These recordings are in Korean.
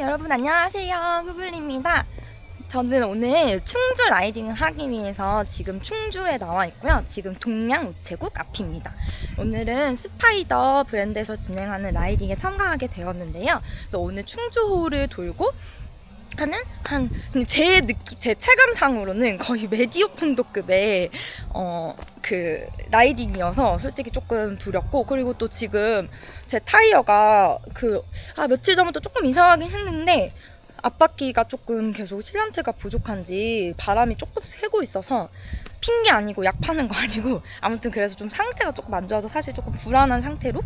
여러분 안녕하세요. 소블리입니다. 저는 오늘 충주 라이딩을 하기 위해서 지금 충주에 나와 있고요. 지금 동양 우체국 앞입니다. 오늘은 스파이더 브랜드에서 진행하는 라이딩에 참가하게 되었는데요. 그래서 오늘 충주호를 돌고 하는 한 근데 제 느끼 제 체감상으로는 거의 메디오 폰도급의 어 그 라이딩이어서 솔직히 조금 두렵고 그리고 또 지금 제 타이어가 그 아 며칠 전부터 조금 이상하긴 했는데 앞바퀴가 조금 계속 실란트가 부족한지 바람이 조금 새고 있어서 핑계 아니고 약 파는 거 아니고 아무튼 그래서 좀 상태가 조금 안 좋아서 사실 조금 불안한 상태로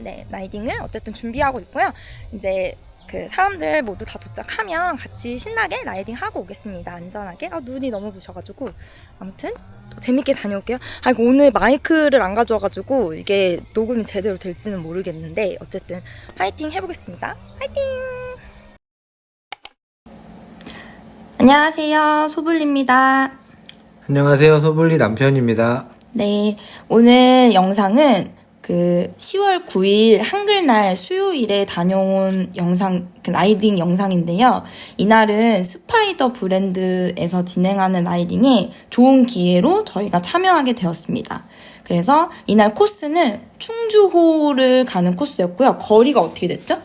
네 라이딩을 어쨌든 준비하고 있고요. 이제 그 사람들 모두 다 도착하면 같이 신나게 라이딩 하고 오겠습니다. 안전하게. 아 눈이 너무 부셔가지고. 아무튼 또 재밌게 다녀올게요. 아 이거 오늘 마이크를 안 가져와가지고 이게 녹음이 제대로 될지는 모르겠는데 어쨌든 화이팅 해보겠습니다. 화이팅! 안녕하세요. 소블리입니다. 안녕하세요. 소블리 남편입니다. 네, 오늘 영상은 그 10월 9일 한글날 수요일에 다녀온 영상, 그 라이딩 영상인데요. 이날은 스파이더 브랜드에서 진행하는 라이딩에 좋은 기회로 저희가 참여하게 되었습니다. 그래서 이날 코스는 충주호를 가는 코스였고요. 거리가 어떻게 됐죠?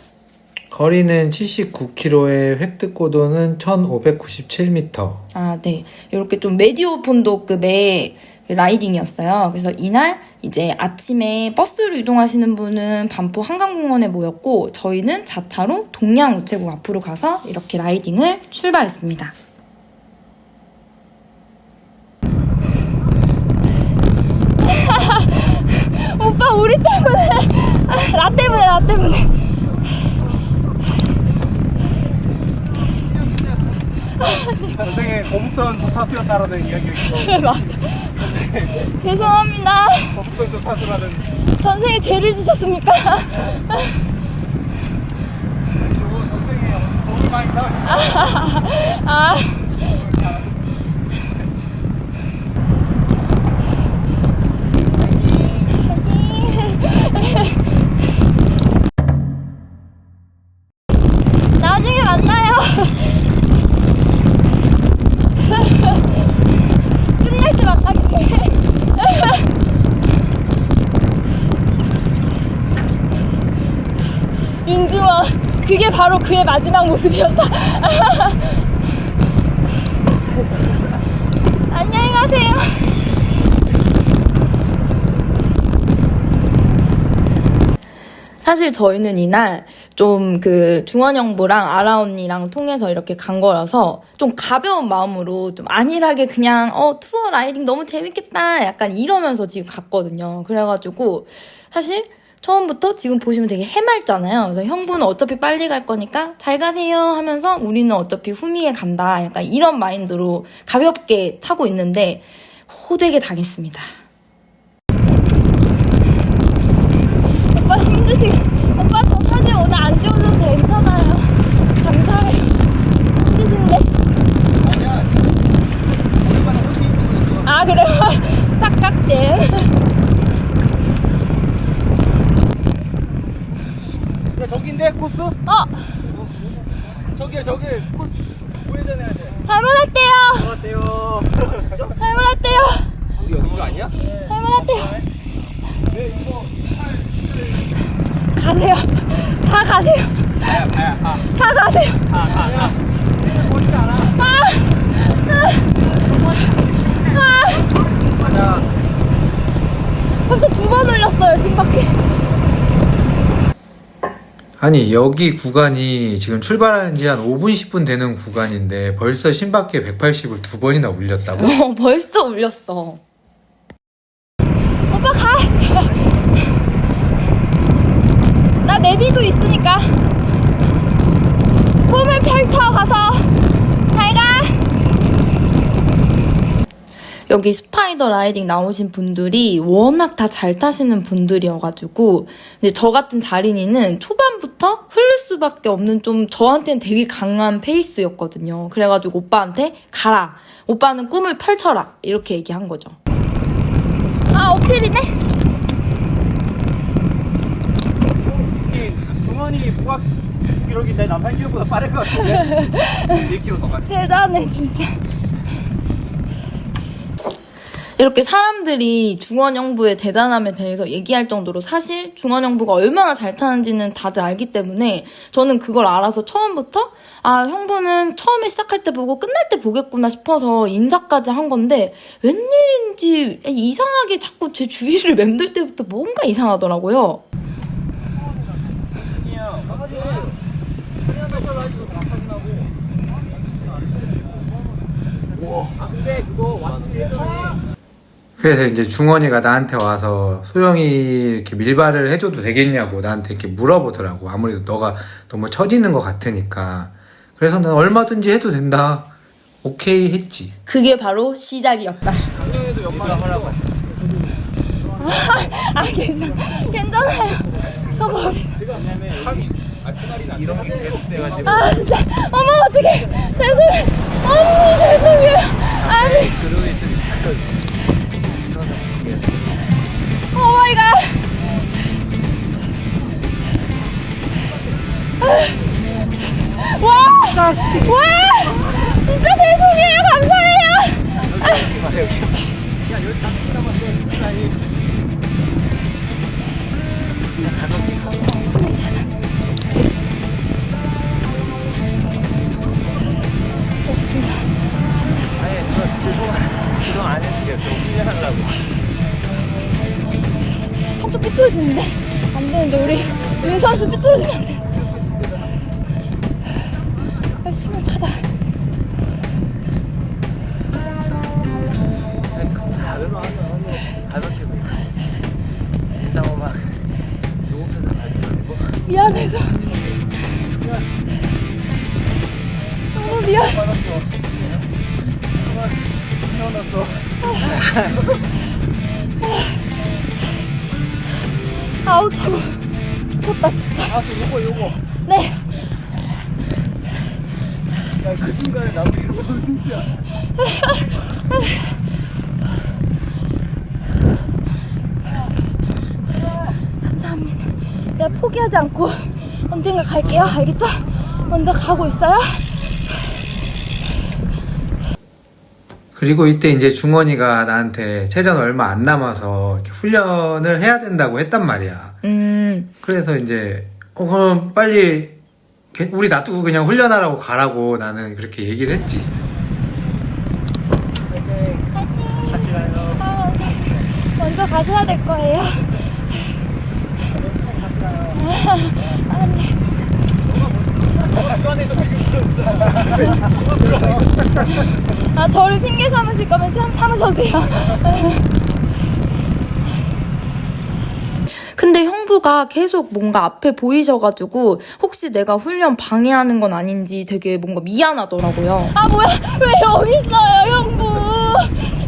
거리는 79km에 획득 고도는 1597m. 아, 네. 이렇게 좀 메디오 폰도 급의 라이딩이었어요. 그래서 이날 이제 아침에 버스로 이동하시는 분은 반포 한강공원에 모였고 저희는 자차로 동양 우체국 앞으로 가서 이렇게 라이딩을 출발했습니다. 오빠 우리 때문에 나 때문에 나 때문에 선생의 거북선 조타수였다라는 이야기가 있어. 맞아. 죄송합니다. 거북선 조타수라는 전생에 죄를 지셨습니까? 사. 아. 그게 바로 그의 마지막 모습이었다. 안녕히 가세요. 사실 저희는 이날 좀 그 중원 형부랑 아라 언니랑 통해서 이렇게 간 거라서 좀 가벼운 마음으로 좀 안일하게 그냥 어 투어 라이딩 너무 재밌겠다 약간 이러면서 지금 갔거든요. 그래가지고 사실 처음부터 지금 보시면 되게 해맑잖아요. 그래서 형부는 어차피 빨리 갈 거니까 잘 가세요 하면서 우리는 어차피 후미에 간다. 약간 이런 마인드로 가볍게 타고 있는데 호되게 당했습니다. 오빠 힘드시 오빠 저 사진 오늘 안 찍어도 괜찮아요. 감사해요. 힘드신데? 아 그래요? 짝깍질. 야 저기인데 코스? 어 저기야 저기 코스 우회전해야 돼. 잘못했대요. 어때요? 잘못했대요. 우리 여기가 아니야? 잘못했대요. 네 이거 가세요. 다 가세요. 가야 가야 가. 다 가세요. 가가 보이지 않아. 아, 아, 가자. 벌써 두 번 올렸어요 신바퀴. 아니, 여기 구간이 지금 출발하는 지한 5분, 10분 되는 구간인데 벌써 신바퀴에 180을 두 번이나 울렸다고? 어, 벌써 울렸어. 오빠 가. 나 내비도 있으니까. 꿈을 펼쳐 가서 잘 가. 여기 스파이더 라이딩 나오신 분들이 워낙 다 잘 타시는 분들이어가지고 근데 저 같은 자린이는 초반부터 흐를 수밖에 없는 좀 저한테는 되게 강한 페이스였거든요. 그래가지고 오빠한테 가라. 오빠는 꿈을 펼쳐라. 이렇게 얘기한 거죠. 아 어필이네. 동원이 부각 두 기록이 내 남편 기록보다 빠를 것 같은데 1km 더 가. 대단해 진짜. 이렇게 사람들이 중원영부의 대단함에 대해서 얘기할 정도로 사실 중원영부가 얼마나 잘 타는지는 다들 알기 때문에 저는 그걸 알아서 처음부터 아 형부는 처음에 시작할 때 보고 끝날 때 보겠구나 싶어서 인사까지 한 건데 웬일인지 이상하게 자꾸 제 주위를 맴돌 때부터 뭔가 이상하더라고요. 아 근데 그거 예전에 그래서 이제 중원이가 나한테 와서 소영이 이렇게 밀발을 해줘도 되겠냐고 나한테 이렇게 물어보더라고. 아무래도 너가 너무 처지는 것 같으니까. 그래서 난 얼마든지 해도 된다. 오케이 했지. 그게 바로 시작이었다. 작년에도 연말 하라고 했어. 아 괜찮 괜찮아요. 서버리. 아 진짜 어머 어떡해 죄송해요 언니 죄송해요 아니 오 마이 갓 와! 와! 진짜 죄송해요. 감사해요. 아니 저 지금 그동 안 했는 게좀 훈련하려고 삐뚤어지는데 안 되는데 우리 윤 선수 삐뚤어지면 안 돼. 미쳤다 진짜. 아저 요거 요거 네. 야그 중간에 나도 이거 진짜 감사합니다. 내가 포기하지 않고 언젠가 갈게요. 알겠죠? 먼저 가고 있어요. 그리고 이때 이제 중원이가 나한테 체전 얼마 안 남아서 이렇게 훈련을 해야 된다고 했단 말이야. 음. 그래서 이제 어 그럼 빨리 개- 우리 놔두고 그냥 훈련하라고 가라고 나는 그렇게 얘기를 했지. 먼저 가셔야 될 거예요. 아, 저를 핑계 삼으실 거면 시험 삼으셔도 돼요. 근데 형부가 계속 뭔가 앞에 보이셔가지고 혹시 내가 훈련 방해하는 건 아닌지 되게 뭔가 미안하더라고요. 아 뭐야 왜 여기 있어요 형부?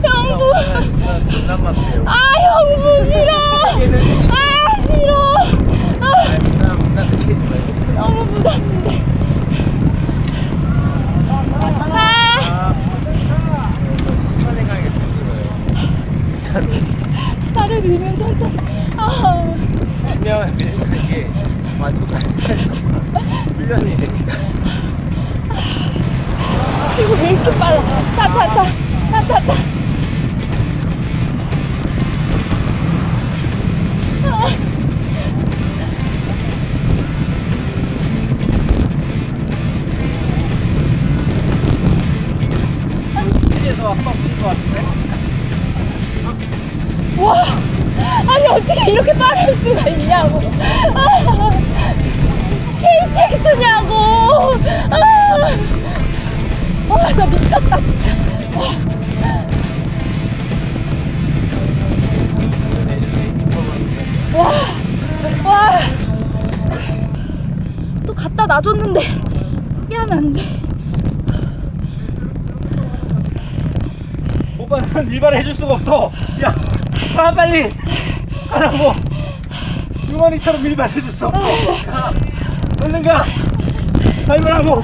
형부. 아 형부 싫어 아 싫어 아 너무 되는 진짜로 나를 밀면 천천히 아. 분명 이게 만족하지 훈련이 되니까 이거 왜 이렇게 빨라? 차차차 차차차 수가 있냐고. 아, KTX냐고. 아, 와 진짜 미쳤다 진짜. 와, 와. 또 갖다 놔줬는데 포기하면 안 돼. 오빠는 일반을 해줄 수가 없어. 야 가 빨리 가라고 주머니처럼 가 얼른 가. 발견하고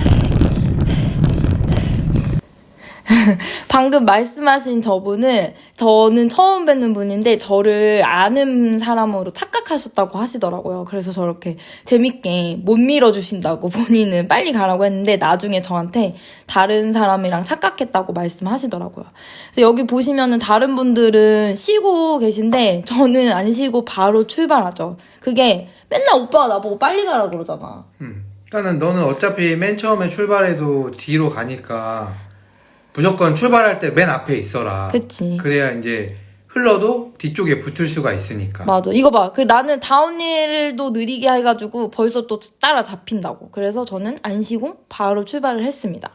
방금 말씀하신 저분은 저는 처음 뵙는 분인데 저를 아는 사람으로 착각하셨다고 하시더라고요. 그래서 저렇게 재밌게 못 밀어주신다고 본인은 빨리 가라고 했는데 나중에 저한테 다른 사람이랑 착각했다고 말씀하시더라고요. 그래서 여기 보시면은 다른 분들은 쉬고 계신데 저는 안 쉬고 바로 출발하죠. 그게 맨날 오빠가 나보고 빨리 가라 그러잖아. 음. 그러니까는 너는 어차피 맨 처음에 출발해도 뒤로 가니까 무조건 출발할 때 맨 앞에 있어라. 그치. 그래야 이제 흘러도 뒤쪽에 붙을 수가 있으니까. 맞아. 이거 봐. 그 나는 다운힐도 느리게 해가지고 벌써 또 따라 잡힌다고. 그래서 저는 안 쉬고 바로 출발을 했습니다.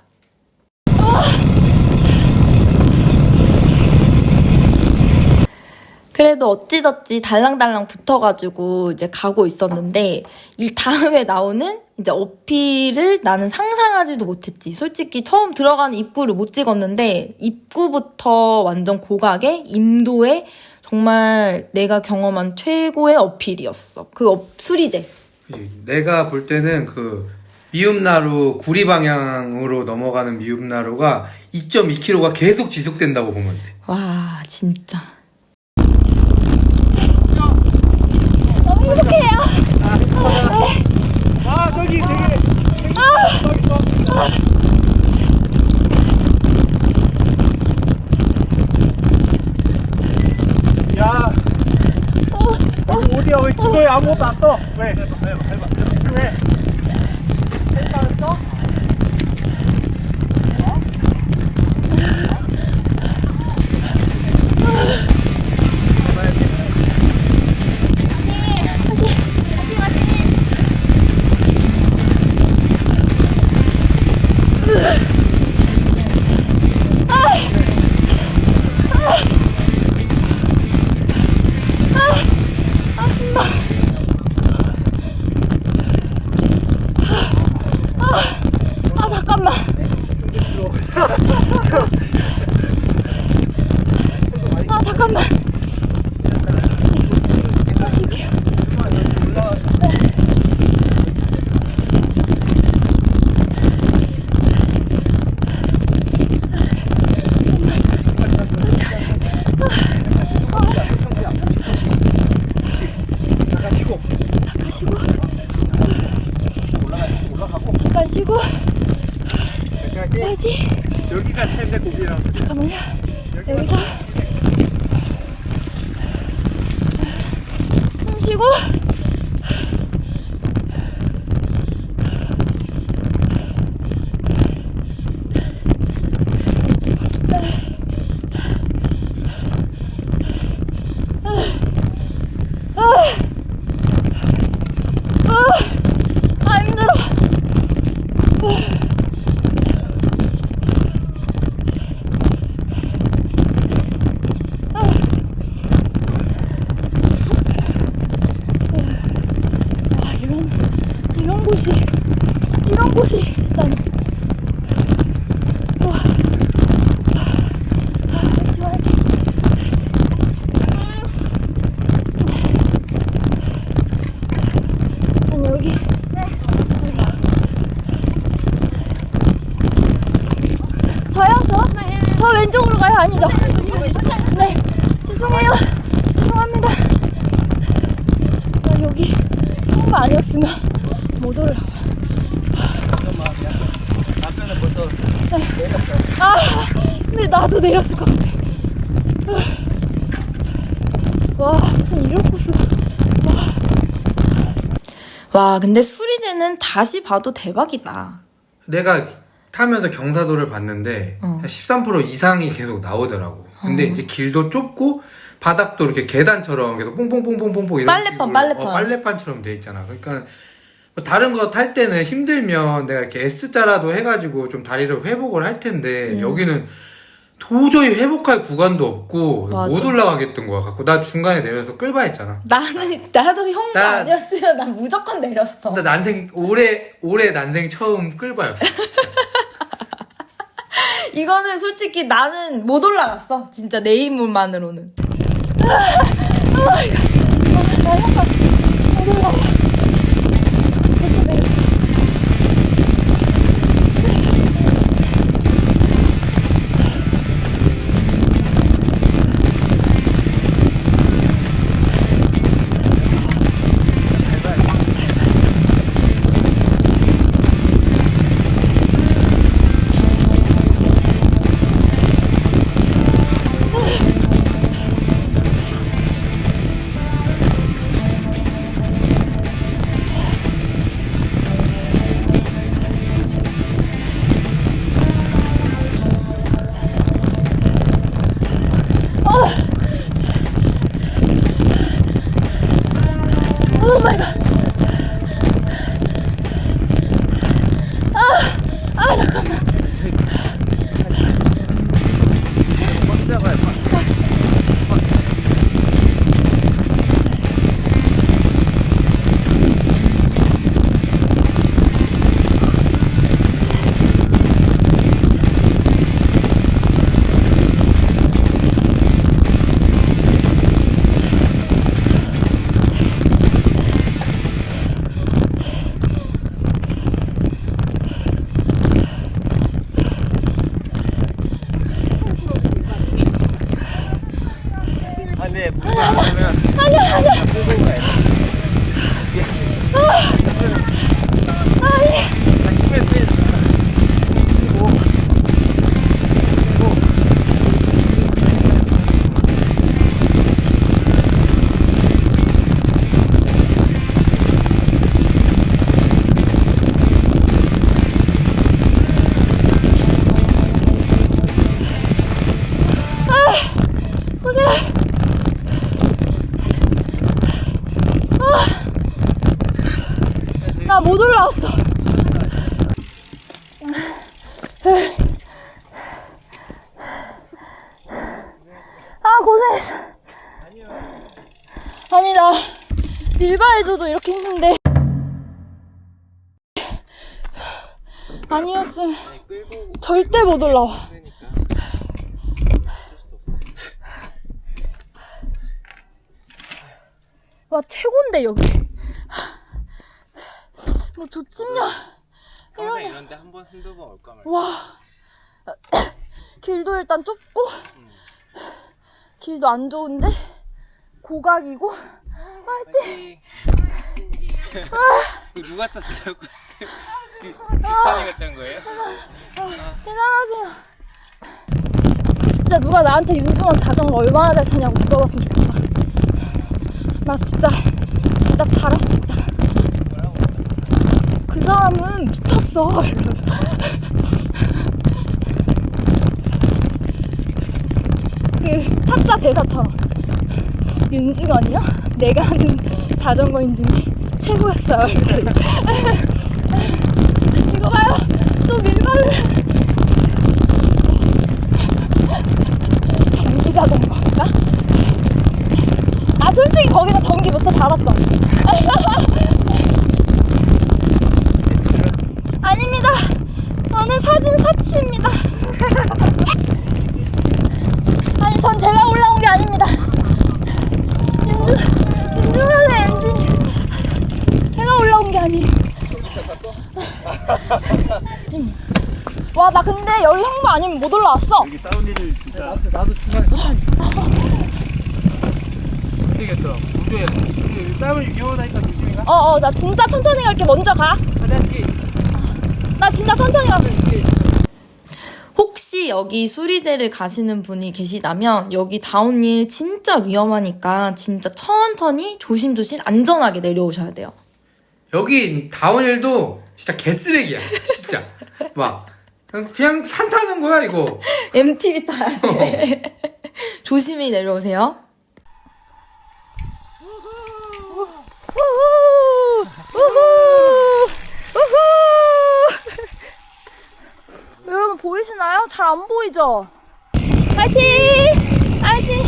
그래도 어찌저찌 달랑달랑 붙어가지고 이제 가고 있었는데 이 다음에 나오는 이제 어필을 나는 상상하지도 못했지. 솔직히 처음 들어가는 입구를 못 찍었는데 입구부터 완전 고각의 임도의 정말 내가 경험한 최고의 어필이었어. 그 업, 수리제. 내가 볼 때는 그 미음나루 구리 방향으로 넘어가는 미음나루가 2.2km가 계속 지속된다고 보면 돼. 와 진짜. 아 저기 되게 야 여기 어디야 왜 기도에 아무것도 안 떠? 왜? 해봐 해봐 해봐 왜? 생각을 떠? 아 잠깐만. 아 잠깐만. 마실게요. 나가시고 잠깐 쉬고 해야지. 여기가 템레 고기라고 잠깐만요. 여기서. 숨 쉬고 아 힘들어. 아 이런 이런 곳이 이런 곳이 난 와. 아, 화이팅, 화이팅. 아니 여기 저요 저? 저 가요 아니죠? 네 죄송해요 죄송합니다 나 여기 홍보 아니었으면 못 벌써 아, 근데 나도 내렸을 것 같아. 와, 무슨 이런 코스가. 와. 와, 근데 수리제는 다시 봐도 대박이다. 내가 타면서 경사도를 봤는데 어. 13% 이상이 계속 나오더라고. 근데 이제 길도 좁고 바닥도 이렇게 계단처럼 계속 뽕뽕뽕뽕뽕뽕 이런 빨래판, 식으로 빨래판. 어, 빨래판처럼 돼 있잖아. 그러니까 뭐 다른 거 탈 때는 힘들면 내가 이렇게 S자라도 해가지고 좀 다리를 회복을 할 텐데 음. 여기는 도저히 회복할 구간도 없고 맞아. 못 올라가겠던 거야. 갖고 나 중간에 내려서 끌바 했잖아. 나는, 나도 형도 나- 아니었으면 난 무조건 내렸어. 나 난생 올해 올해 난생 처음 끌바였어. 이거는 솔직히 나는 못 올라갔어. 진짜 내 힘만으로는. 아 니야 아니야 끄고 가야 돼. 아니 힘을 빼. 그리고 그리고 고생 나 못 올라왔어 아 고생 아니 나 일바해줘도 이렇게 힘든데. 아니었으면 절대 못 올라와. 와 최고인데 여기. 뭐 조찜냐 항상 이런데 한 번 한두 번 올까 말까. 와. 길도 일단 좁고 길도 안 좋은데 고각이고. 파이팅. 그 누가 탔어요? 그 기찬이가 짠 거예요? 대단하세요. 진짜 누가 나한테 윤중원 자전거 얼마나 잘 타냐고 물어봤으면 좋겠다. 나 진짜 진짜 잘할 수 있다. 그 사람은 미쳤어. 이러면서. 그 타짜 대사처럼. 윤중원이요? 내가 하는 자전거 인 중에 최고였어요. 이렇게. 이거 봐요. 또 밀발을 전기 자전거인가? 아 솔직히 거기서 전기부터 달았어. 아닙니다. 저는 사진 사치입니다. 아니 전 제가 올라온 게 아닙니다. 윤중 윤중현의 엔진 제가 올라온 게 아니에요 와 나 근데 여기 형부 아니면 못 올라왔어 여기 다운힐 진짜 나도 나도 중간에 안 되겠더라. 무조야. 근데 땀을 위험하다니까 조심히가. 어 어 나 진짜 천천히 갈게 먼저 가. 나 진짜 천천히 가 혹시 여기 수리제를 가시는 분이 계시다면 여기 다운힐 진짜 위험하니까 진짜 천천히 조심조심 안전하게 내려오셔야 돼요. 여기 다운힐도 진짜 개쓰레기야 진짜 막 그냥- 산 타는 거야 이거 MTV 타야 돼. 조심히 내려오세요. 여러분 보이시나요? 잘 안 보이죠? 파이팅! 파이팅!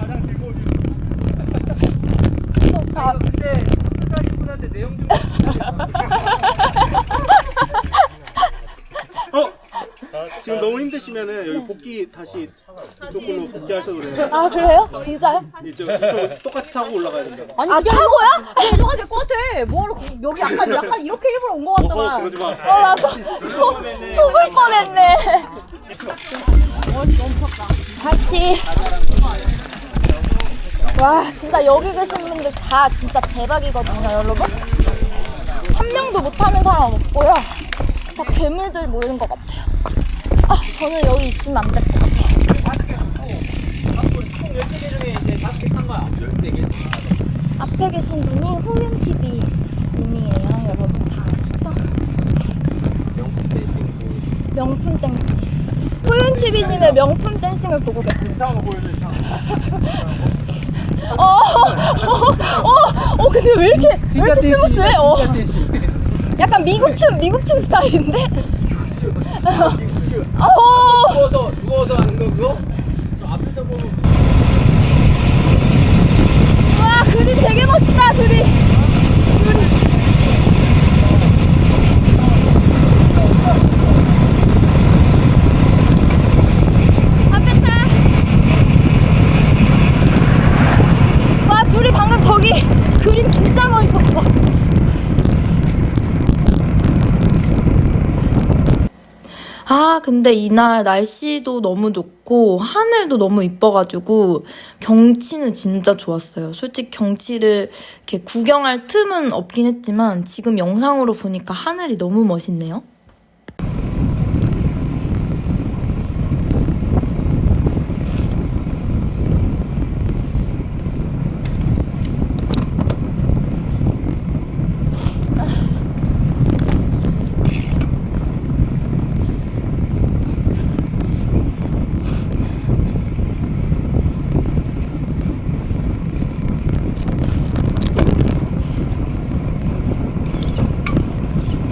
가장 즐거운 일. 분한테 내용 좀. 어? 지금 너무 힘드시면은 여기 복귀 다시 이쪽으로 복귀하셔도 돼요. 아 그래요? 진짜요? 이쪽, 이쪽 똑같이 타고 올라가야 된다. 아 타고요? 내려가야 될것 같아. 뭐하러 거- 여기 약간 약간 이렇게 일부러 온 것 어허 같더만. 그러지 마. 어나 속을 뻔했네 파이팅 와 진짜 여기 계신 분들 다 진짜 대박이거든요 여러분. 한 명도 못하는 사람 없고요. 다 괴물들 모이는 것 같아요. 아 저는 여기 있으면 안 될 것 같아요. 앞에 계신 분이 호윤TV 님이에요 여러분. 다 아시죠? 명품 댄싱. 호윤TV님의 명품 댄싱을 보고 계십니다. 어, 어, 어, 어, 근데 왜 이렇게 왜 이렇게 스무스해? 어, 약간 미국춤 미국춤 스타일인데? 어, 누워서 누워서 하는 거 그거? 저 앞에서 보면 와 그림 되게 멋있다 둘이. 둘이. 앞에 타. 와 둘이 방금 저기 그림 진짜 멋있었어. 아, 근데 이날 날씨도 너무 좋고 하늘도 너무 이뻐가지고 경치는 진짜 좋았어요. 솔직히 경치를 이렇게 구경할 틈은 없긴 했지만 지금 영상으로 보니까 하늘이 너무 멋있네요.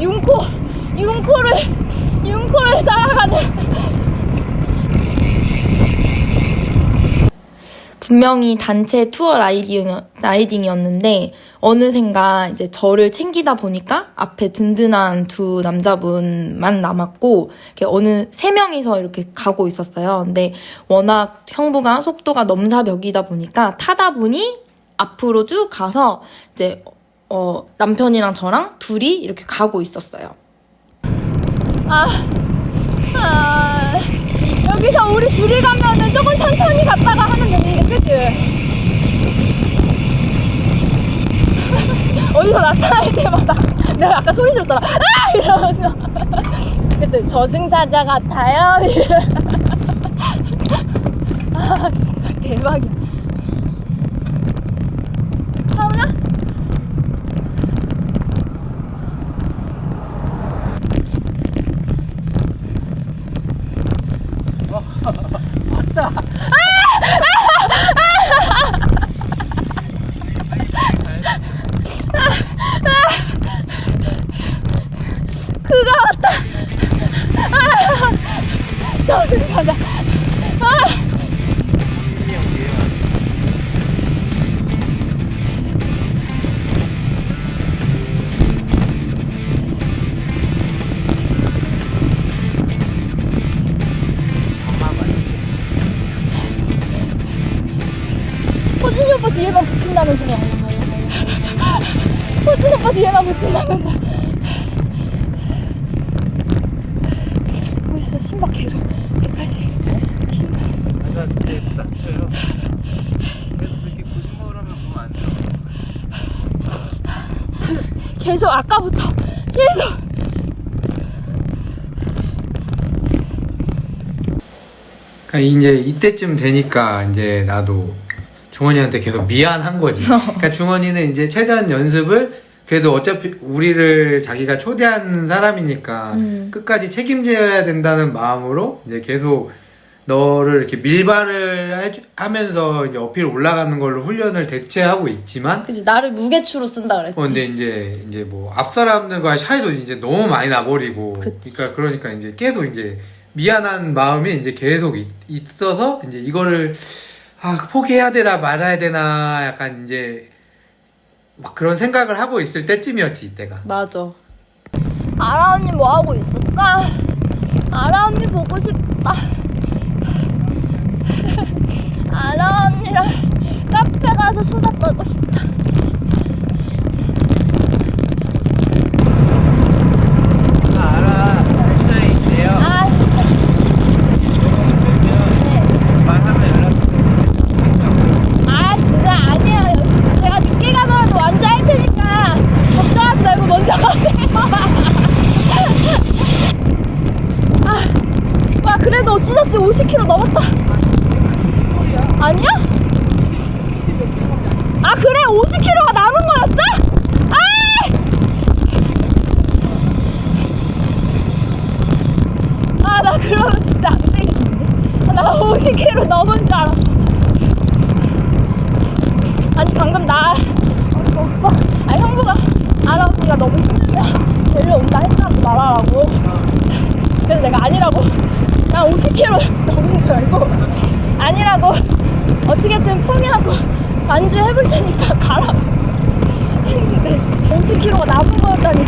융코 융코를 융코를 따라가는 분명히 단체 투어 라이딩, 라이딩이었는데 어느샌가 이제 저를 챙기다 보니까 앞에 든든한 두 남자분만 남았고 어느 세 명이서 이렇게 가고 있었어요. 근데 워낙 형부가 속도가 넘사벽이다 보니까 타다 보니 앞으로 쭉 가서 이제 어, 남편이랑 저랑 둘이 이렇게 가고 있었어요. 아, 아 여기서 우리 둘이 가면은 조금 천천히 갔다가 하면 되는 게 그치? 어디서 나타날 때마다 내가 아까 소리 질렀잖아 아! 이러면서 그때 저승사자 같아요 이래. 아 진짜 대박이야 뒤에만 붙인다면서. 보이시죠 신박 계속. 180 신박 내가 그때 낮춰요. 그래서 그렇게 거짓말을 하면 보면 안 돼요. 계속 아까부터. 계속. 그러니까 이제 이때쯤 되니까 이제 나도 중원이한테 계속 미안한 거지. 그러니까 중원이는 이제 최전 연습을 그래도 어차피 우리를 자기가 초대한 사람이니까 끝까지 책임져야 된다는 마음으로 이제 계속 너를 이렇게 해주- 하면서 이제 어필 올라가는 걸로 훈련을 대체하고 있지만 그치 나를 무게추로 쓴다 그랬지. 어, 근데 이제 이제 뭐 앞 사람들과의 차이도 이제 너무 많이 나버리고 그치. 그러니까 그러니까 이제 계속 이제 미안한 마음이 이제 계속 있, 있어서 이제 이거를 아 포기해야 되나 말아야 되나 약간 이제 막 그런 생각을 하고 있을 때쯤이었지 이때가 맞아. 아라 언니 뭐 하고 있을까? 아라 언니 보고 싶다. 아라 언니랑 카페 가서 수다 떨고 싶다. 아, 알아. 헬스장에 있대요. 아, 조금 되면 말하면 연락 주세요. 아 진짜 아니에요. 역시 제가 늦게 가더라도 완전 할 테니까 걱정하지 말고 먼저 가세요. 아, 와 그래도 찢었지 50kg 넘었다. 아니야? 아 그래 50kg가 남은 거였어? 아! 아 나 그러면 진짜 안 되겠는데? 아, 나 50kg 넘은 줄 알았어. 아니 방금 나 오빠 아 형부가 알아 언니가 너무 힘들면 데려온다 했다고 말하라고 그래서 내가 아니라고 나 50kg 넘은 줄 알고 아니라고 어떻게든 포기하고 반주 해볼 테니까 가라고 했는데 50kg가 남은 거였다니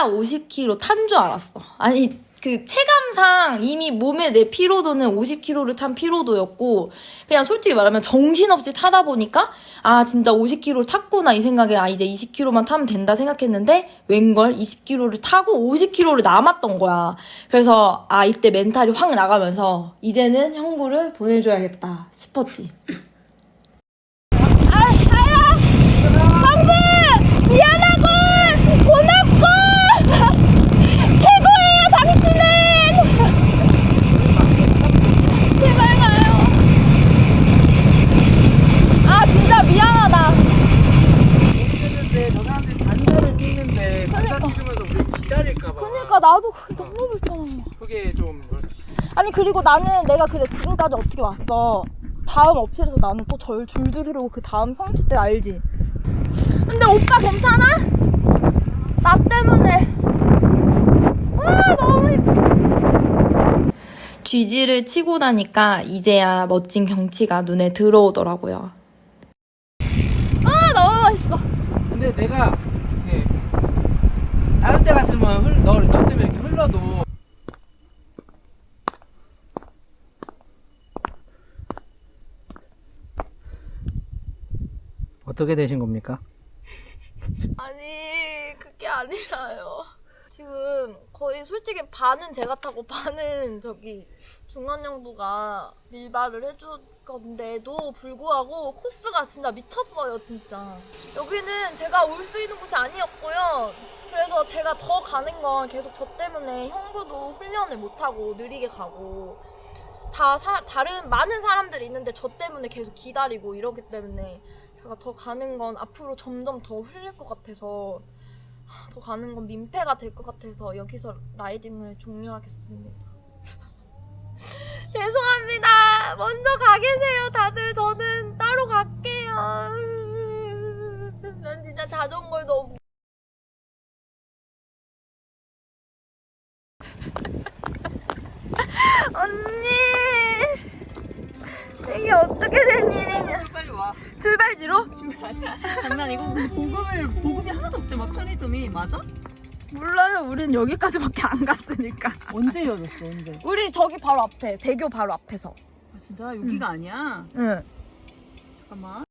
진짜 50kg 탄 줄 알았어. 아니 그 체감상 이미 몸에 내 피로도는 50km를 탄 피로도였고 그냥 솔직히 말하면 정신없이 타다 보니까 아 진짜 50km를 탔구나 이 생각에 아 이제 20km만 타면 된다 생각했는데 웬걸 20km를 타고 50km를 남았던 거야. 그래서 아 이때 멘탈이 확 나가면서 이제는 형부를 보내줘야겠다 싶었지. 미안하고 고맙고 최고예요 당신은 제발 가요 아 진짜 미안하다 모르겠는데 저 사람들이 단자를 찍는데 단자 찍으면서 우리 기다릴까봐 그러니까 나도 그게 너무 불편한 거야 그게 좀 아니 그리고 나는 내가 그래 지금까지 어떻게 왔어? 다음 어필에서 나는 또 절 줄줄 흐르고 그 다음 평치 때 알지? 근데 오빠 괜찮아? 나 때문에. 아 너무 힘- 쥐지를 치고 나니까 이제야 멋진 경치가 눈에 들어오더라고요. 아 너무 맛있어. 근데 내가 다른 때 같으면 흘, 너, 너 때문에 이렇게 흘러도 어떻게 되신 겁니까? 아니 그게 아니라요. 지금 거의 솔직히 반은 제가 타고 반은 저기 중원영부가 밀바를 해줄 건데도 불구하고 코스가 진짜 미쳤어요 진짜. 여기는 제가 올 수 있는 곳이 아니었고요. 그래서 제가 더 가는 건 계속 저 때문에 형부도 훈련을 못하고 느리게 가고 다 사, 다른 많은 사람들이 있는데 저 때문에 계속 기다리고 이러기 때문에 제가 더 가는 건 앞으로 점점 더 흘릴 것 같아서 더 가는 건 민폐가 될 것 같아서 여기서 라이딩을 종료하겠습니다. 죄송합니다. 먼저 가 계세요, 다들. 저는 따로 갈게요. 난 진짜 자전거에 너무 언니 이게 어떻게 된 일이냐 빨리 와. 출발지로? 장난 이거 보급을 보급이 하나도 없대 막 편의점이 맞아? 몰라요 우린 여기까지밖에 안 갔으니까 언제 이어졌어 언제? 우리 저기 바로 앞에 대교 바로 앞에서 아 진짜 여기가 아니야. 응 잠깐만.